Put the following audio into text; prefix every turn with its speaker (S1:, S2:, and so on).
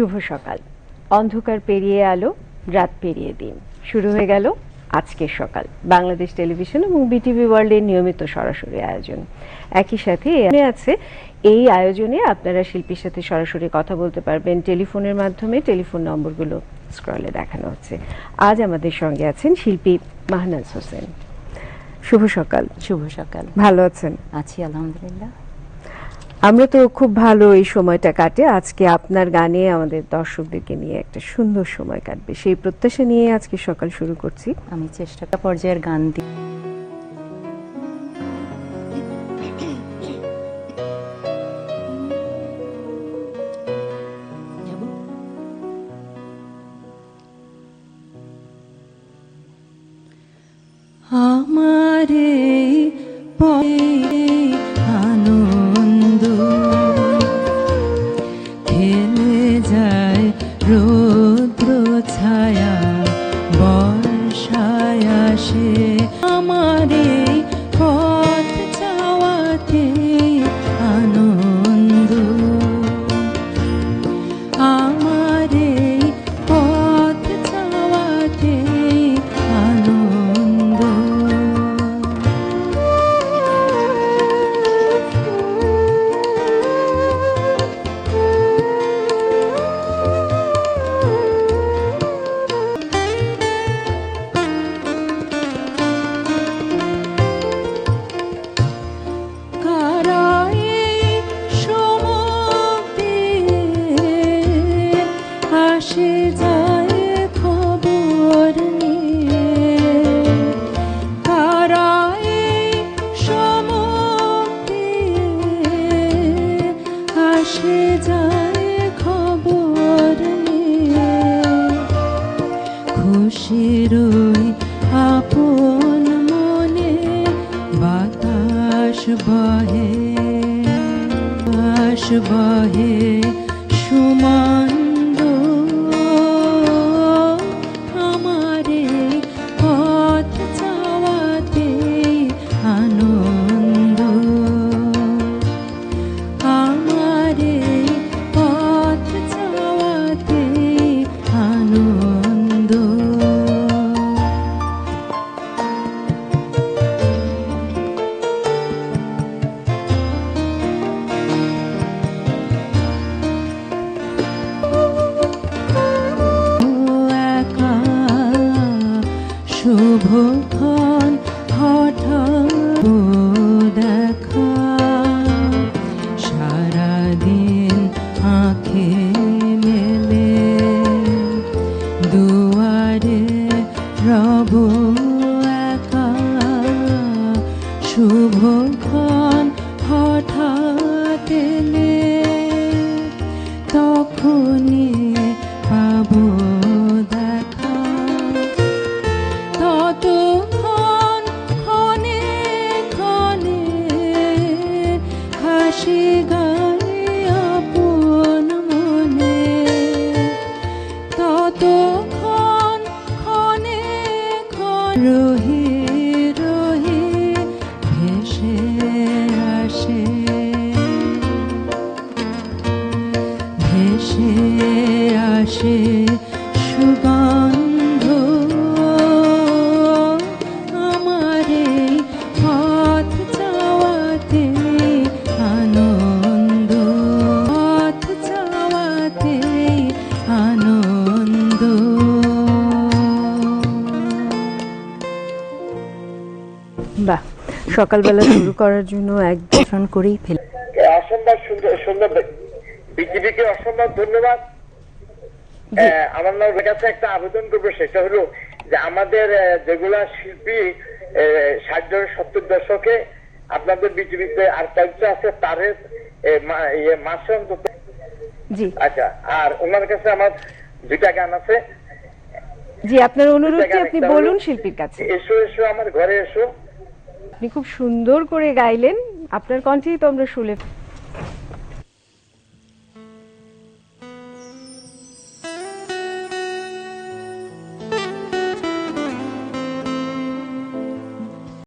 S1: শুভ সকাল। অন্ধকার পেরিয়ে আলো রাত পেরিয়ে দিন। শুরু হয়ে গেল আজকের সকাল। বাংলাদেশ টেলিভিশন এবং বিটিভি ওয়ার্ল্ডের নিয়মিত সরাসরি আয়োজন। একই সাথে এখানে আছে এই আয়োজনে আপনারা শিল্পীর সাথে সরাসরি কথা বলতে পারবেন। টেলিফোনের মাধ্যমে টেলিফোন নম্বরগুলো স্ক্রলে দেখানো হচ্ছে। আজ আমাদের সঙ্গে আছেন শিল্পী মাহনাজ হোসেন। শুভ সকাল।
S2: শুভ সকাল।
S1: ভালো আছেন?
S2: আছি আলহামদুলিল্লাহ।
S1: আমরা তো খুব ভালো এই সময়টা কাটে। আজকে আপনার গানে আমাদের দর্শকদেরকে নিয়ে একটা সুন্দর সময় কাটবে। সেই প্রত্যাশা নিয়ে আজকে সকাল শুরু করছি।
S2: আমি চেষ্টা পর্যায়ের গান দিই আমারে পরে রৌদ্র ছায়া বাতাস বহে সুমন্দ। আমারে পথ চাওয়াতে আমারে পথ ততক্ষণ ক্ষণে ক্ষণ। রহি রহি ভেসে আসে।
S1: বাহ সকালবেলা শুরু করার জন্য এক
S2: দর্শন করেই ফেল।
S3: অসম্ভব সুন্দর সুন্দর বিজেপিকে অসম্ভব ধন্যবাদ। আমার নাম কাছে একটা আবেদন করব সেটা হলো যে আমাদের যেগুলা শিল্পী ষাট জন সত্তর দশকে আপনাদের বিজেপিতে আর কালচার আছে তারের ইয়ে মাসে অন্তত
S1: জি।
S3: আচ্ছা আর ওনার কাছে আমার দুইটা গান আছে।
S1: জি আপনার অনুরোধ আপনি বলুন শিল্পীর কাছে?
S3: এসো এসো আমার ঘরে এসো।
S1: আপনি খুব সুন্দর করে গাইলেন। আপনার কণ্ঠেই তো আমরা শুনে